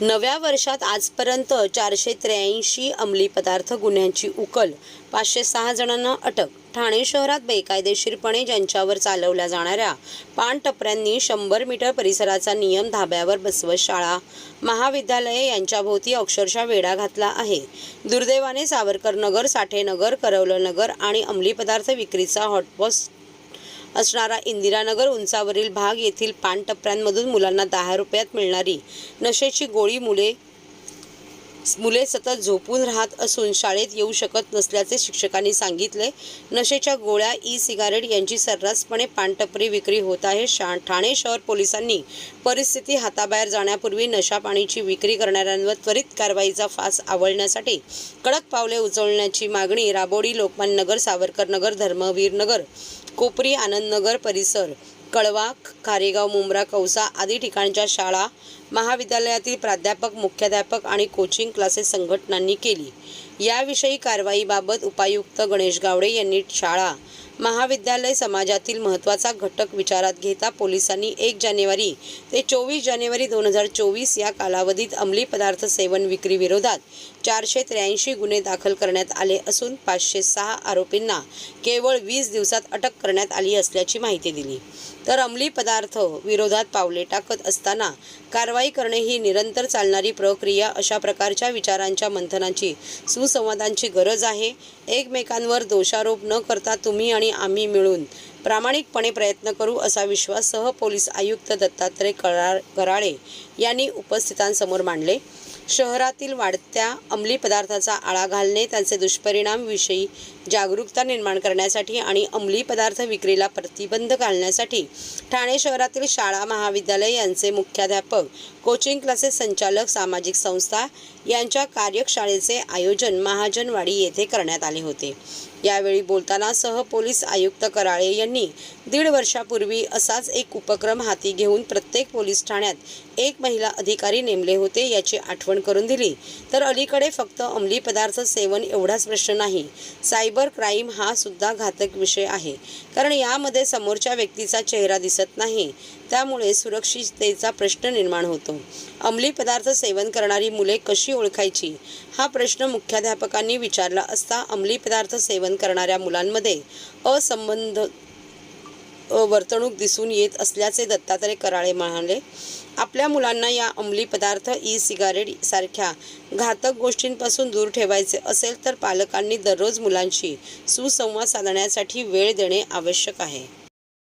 नव्या वर्षात आजपर्यंत चारशे त्र्याऐंशी अंमली पदार्थ गुन्ह्यांची उकल. पाचशे सहा जणांना अटक. ठाणे शहरात बेकायदेशीरपणे ज्यांच्यावर चालवल्या जाणाऱ्या पानटपऱ्यांनी शंभर मीटर परिसराचा नियम धाब्यावर बसवत शाळा महाविद्यालये यांच्याभोवती अक्षरशः वेढा घातला आहे. दुर्दैवाने सावरकर नगर साठेनगर करवलनगर आणि अंमली पदार्थ विक्रीचा हॉटपॉट असणारा इंदिरानगर उंचावरील भाग येथील पानटपऱ्यांमधून मुलांना दहा रुपयात मिळणारी नशेची गोळी मुले मुले सतत झोपून राहत असून शाळेत येऊ शकत नसल्याचे शिक्षकांनी सांगितले. नशेच्या गोळ्या ई सिगारेट यांची सर्रासपणे पानटपरी विक्री होत आहे. शा ठाणे शहर पोलिसांनी परिस्थिती हाताबाहेर जाण्यापूर्वी नशापाणीची विक्री करणाऱ्यांवर त्वरित कारवाईचा फास आवळण्यासाठी कडक पावले उचलण्याची मागणी राबोडी लोकमान्य नगर सावरकर नगर धर्मवीर नगर कोपरी आनंदनगर परिसर कळवा खारेगाव मुंब्रा कौसा आदी ठिकाणच्या शाळा महाविद्यालयातील प्राध्यापक मुख्याध्यापक आणि कोचिंग क्लासेस संघटनांनी केली. याविषयी कारवाईबाबत उपायुक्त गणेश गावडे यांनी शाळा महाविद्यालय समाजातील महत्त्वाचा घटक विचारात घेता पोलिसांनी एक जानेवारी ते चोवीस जानेवारी दोन हजार चोवीस या कालावधीत अंमली पदार्थ सेवन विक्री विरोधात चारशे त्र्याऐंशी गुन्हे दाखल करण्यात आले असून पाचशे सहा आरोपींना केवळ वीस दिवसात अटक करण्यात आली असल्याची माहिती दिली. तर अंमली पदार्थ विरोधात पावले टाकत असताना कारवाई करणे ही निरंतर चालणारी प्रक्रिया अशा प्रकारच्या विचारांच्या मंथनाची सुसंवादांची गरज आहे. एकमेकांवर दोषारोप न करता तुम्ही आणि आम्ही मिळून प्रामाणिकपणे प्रयत्न करू असा विश्वास सह पोलीस आयुक्त दत्तात्रय कराळ कराळे यांनी उपस्थितांसमोर मांडले. शहरातील वाढत्या अंमली पदार्थाचा आळा घालणे त्यांचे दुष्परिणामविषयी जागरूकता निर्माण करण्यासाठी आणि अंमली पदार्थ विक्रीला प्रतिबंध घालण्यासाठी ठाणे शहरातील शाळा महाविद्यालय यांचे मुख्याध्यापक कोचिंग क्लासेस संचालक सामाजिक संस्था यांच्या कार्यशाळेचे आयोजन महाजनवाडी येथे करण्यात आले होते. यावेळी बोलताना सह पोलीस आयुक्त कराळे यांनी दीड वर्षापूर्वी असाच एक उपक्रम हाती घेऊन प्रत्येक पोलीस ठाण्यात एक महिला अधिकारी नेमले होते याची आठवण करून दिली. तर अलीकडे फक्त अंमली पदार्थ सेवन एवढाच प्रश्न नाही. सायबर क्राईम हा सुद्धा घातक विषय आहे. कारण यामध्ये समोरच्या व्यक्तीचा चेहरा दिसत नाही. त्यामुळे सुरक्षिततेचा प्रश्न निर्माण होतो. अंमली पदार्थ सेवन करणारी मुले कशी ओळखायची? हा प्रश्न मुख्याध्यापकांनी विचारला असता अंमली पदार्थ सेवन करणाऱ्या मुलांमध्ये असंबंध वर्तणूक दिसून येत असल्याचे दत्तात्रय कराळे म्हणाले. आपल्या मुलांना या अंमली पदार्थ ई सिगारेट सारख्या घातक गोष्टींपासून दूर ठेवायचे असेल तर पालकांनी दररोज मुलांशी सुसंवाद साधण्यासाठी वेळ देणे आवश्यक आहे.